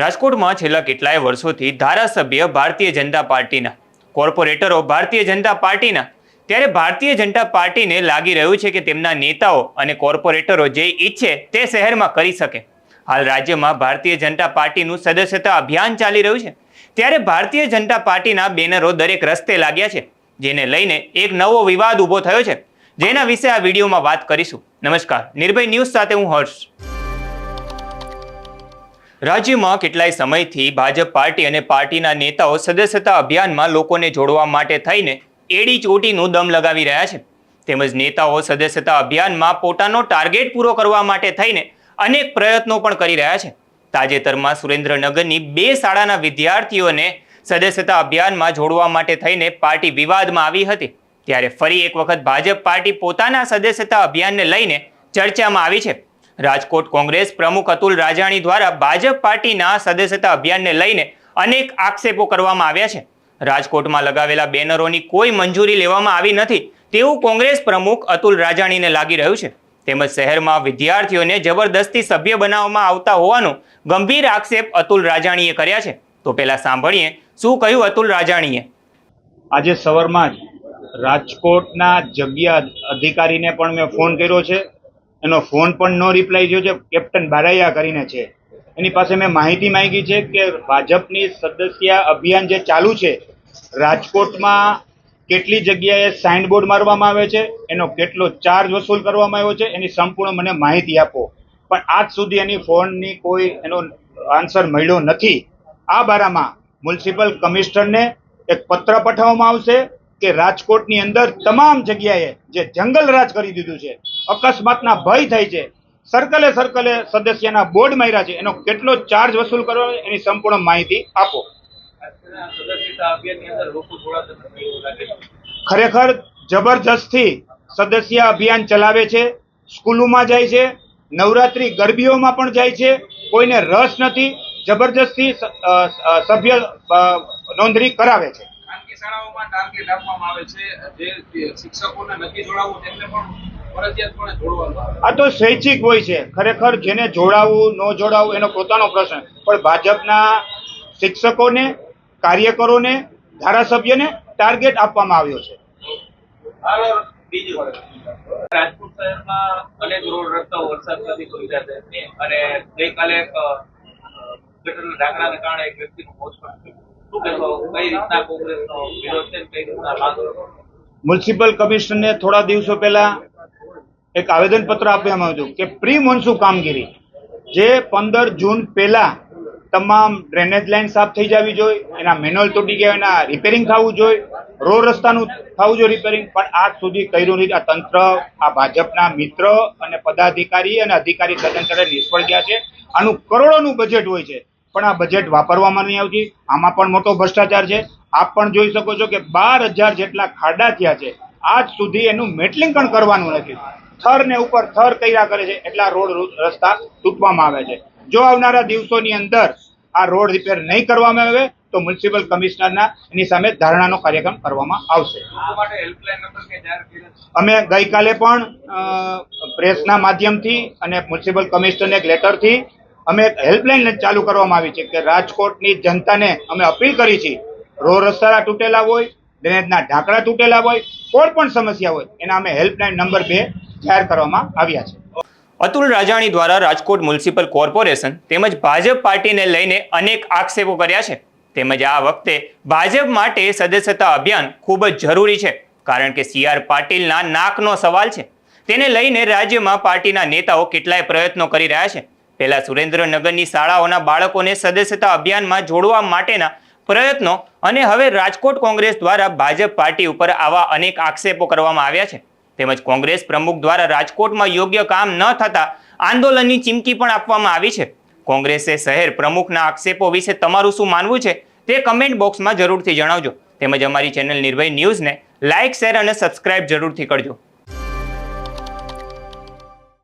રાજકોટમાં છેલ્લા કેટલાય વર્ષોથી ધારાસભ્ય ભારતીય જનતા પાર્ટીના, કોર્પોરેટરો ભારતીય જનતા પાર્ટીના. ત્યારે ભારતીય જનતા પાર્ટીને લાગી રહ્યું છે કે તેમના નેતાઓ અને કોર્પોરેટરો જે ઈચ્છે તે શહેરમાં કરી શકે. હાલ રાજ્યમાં ભારતીય જનતા પાર્ટીનું સદસ્યતા અભિયાન ચાલી રહ્યું છે. ત્યારે ભારતીય જનતા પાર્ટીના બેનરો દરેક રસ્તે લાગ્યા છે, જેને લઈને એક નવો વિવાદ ઊભો થયો છે. જેના વિશે આ વિડીયોમાં વાત કરીશું. નમસ્કાર. નિર્ભય ન્યૂઝ સાથે હું હર્ષ. રાજ્યમાં કેટલાય સમયથી ભાજપ પાર્ટી અને પાર્ટીના નેતાઓ સદસ્યતા અભિયાનમાં લોકોને જોડવા માટે થઈને એડી ચોટીનું દમ લગાવી રહ્યા છે. તેમજ નેતાઓ સદસ્યતા અભિયાનમાં પોતાનો ટાર્ગેટ પૂરો કરવા માટે થઈને અનેક પ્રયત્નો પણ કરી રહ્યા છે. તાજેતરમાં સુરેન્દ્રનગરની બે શાળાના વિદ્યાર્થીઓને સદસ્યતા અભિયાનમાં જોડવા માટે થઈને પાર્ટી વિવાદમાં આવી હતી. ત્યારે ફરી એક વખત ભાજપ પાર્ટી પોતાના સદસ્યતા અભિયાનને લઈને ચર્ચામાં આવી છે. રાજકોટ કોંગ્રેસ પ્રમુખ અતુલ રાજાણી દ્વારા ભાજપ પાર્ટીના સદસ્યતા અભિયાનને લઈને અનેક આક્ષેપો કરવામાં આવ્યા છે. રાજકોટમાં લગાવેલા બેનરોની કોઈ મંજૂરી લેવામાં આવી નથી તેવું કોંગ્રેસ પ્રમુખ અતુલ રાજાણીને લાગી રહ્યું છે. તેમજ શહેરમાં વિદ્યાર્થીઓને જબરદસ્તી સભ્ય બનાવવામાં આવતા હોવાનો ગંભીર આક્ષેપ અતુલ રાજાણીએ કર્યા છે. તો પહેલા સાંભળીએ શું કહ્યું અતુલ રાજાણીએ. આજે સવારમાં જ રાજકોટના જગ્યા અધિકારીને પણ મેં ફોન કર્યો છે. એનો ફોન પણ નો રિપ્લાય થયો છે. કેપ્ટન બારાયા કરીને છે. એની પાસે મેં માહિતી માંગી છે કે ભાજપની સદસ્ય અભિયાન જે ચાલુ છે, રાજકોટમાં કેટલી જગ્યાએ સાઇન બોર્ડ મારવામાં આવે છે, એનો કેટલો ચાર્જ વસૂલ કરવામાં આવ્યો છે, એની સંપૂર્ણ મને માહિતી આપો. પણ આજ સુધી એની ફોનની કોઈ એનો આન્સર મળ્યો નથી. આ બારામાં મ્યુનિસિપલ કમિશનરને એક પત્ર પઠાવવામાં આવશે કે રાજકોટની અંદર તમામ જગ્યાએ જે જંગલ રાજ કરી દીધું છે અકસ્માતના ભય થાય છે. સર્કલે સર્કલે સદસ્યના બોર્ડ માર્યા છે. એનો કેટલો ચાર્જ વસૂલ કરવો એની સંપૂર્ણ માહિતી આપો. ખરેખર જબરજસ્તથી સદસ્ય અભિયાન ચલાવે છે, સ્કૂલોમાં જાય છે, નવરાત્રી ગરબીઓમાં પણ જાય છે. કોઈને રસ નથી, જબરજસ્તી સભ્ય નોંધણી કરાવે છે. શાળાઓમાં ટાર્ગેટ આપવામાં આવે છે. જે શિક્ષકોને નથી જોડાવવું તેમને પણ આ તો સ્વૈચ્છિક હોય છે. ખરેખર જેને જોડાવવું ન જોડાવવું એનો પોતાનો પ્રશ્ન. પણ ભાજપના શિક્ષકોને કાર્યકરોને ધારાસભ્યને ટાર્ગેટ આપવામાં આવ્યો છે. રાજકોટ શહેરમાં અનેક રોડ રસ્તાઓ વરસાદમાંથી ખોલ્યા છે અને ગઈકાલે ગટરના ઢાંકણાને કારણે એક વ્યક્તિનું મોત પણ થયું કઈ રીતના કોંગ્રેસનો વિરોધ છે ને કઈ રીતના માંગો મ્યુનિસિપલ કમિશનરને થોડા દિવસો પહેલા એક આવેદનપત્ર આપવામાં આવ્યું હતું કે પ્રી મોન્સૂન કામગીરી, જે પંદર જૂન પહેલા તમામ ડ્રેનેજ લાઇન સાફ થઈ જવી જોઈએ, એના મેન્યુઅલ તૂટી ગયા, એના રિપેરિંગ થવું જોઈએ, રોડ રસ્તાનું થવું જોઈએ રિપેરિંગ, પણ આજ સુધી કર્યું નથી. આ તંત્ર, આ ભાજપના મિત્ર અને પદાધિકારી અને અધિકારી સદંતરે નિષ્ફળ ગયા છે. આનું કરોડોનું બજેટ હોય છે, પણ આ બજેટ વાપરવામાં નહીં આવતી. આમાં પણ મોટો ભ્રષ્ટાચાર છે. આપ પણ જોઈ શકો છો કે બાર હજાર જેટલા ખાડા થયા છે. આજ સુધી એનું મેટલિંગ પણ કરવાનું નથી. થર ને ઉપર થર કર્યા કરે છે, એટલા રોડ રસ્તા તૂટવામાં આવે છે. જો આવનારા દિવસોની અંદર આ રોડ રિપેર નહીં કરવામાં આવે, તો મ્યુનિસિપલ કમિશનરના એની સામે ધારણાનો કાર્યક્રમ કરવામાં આવશે. અમે ગઈકાલે પણ પ્રેસના માધ્યમથી અને મ્યુનિસિપલ કમિશનરને એક લેટરથી અમે હેલ્પલાઇન ચાલુ કરવામાં આવી છે કે રાજકોટની જનતાને અમે અપીલ કરી છે, રોડ રસ્તા તૂટેલા હોય, ડ્રેનેજના ઢાંકડા તૂટેલા હોય, કોઈ પણ સમસ્યા હોય, એના અમે હેલ્પલાઇન નંબર બે જાહેર કરવામાં આવ્યા છે. અતુલ રાજાણી દ્વારા રાજકોટ મ્યુનિસિપલ કોર્પોરેશન તેમજ ભાજપ પાર્ટીને લઈને અનેક આક્ષેપો કર્યા છે. તેમજ આ વખતે ભાજપ માટે સદસ્યતા અભિયાન ખૂબ જ જરૂરી છે, કારણ કે સી આર પાટીલના નાકનો સવાલ છે. તેને લઈને રાજ્યમાં પાર્ટીના નેતાઓ કેટલાય પ્રયત્નો કરી રહ્યા છે. પહેલા સુરેન્દ્રનગરની શાળાઓના બાળકોને સદસ્યતા અભિયાનમાં જોડવા માટેના પ્રયત્નો અને હવે રાજકોટ કોંગ્રેસ દ્વારા ભાજપ પાર્ટી ઉપર આવા અનેક આક્ષેપો કરવામાં આવ્યા છે. તેમજ કોંગ્રેસ પ્રમુખ દ્વારા રાજકોટમાં યોગ્ય કામ ન થતા આંદોલનની ચીમકી પણ આપવામાં આવી છે. કોંગ્રેસે શહેર પ્રમુખના આક્ષેપો વિશે તમારું શું માનવું છે તે કમેન્ટ બોક્સમાં જરૂરથી જણાવજો. તેમજ અમારી ચેનલ નિર્ભય ન્યૂઝને લાઇક, શેર અને સબસ્ક્રાઇબ જરૂરથી કરજો.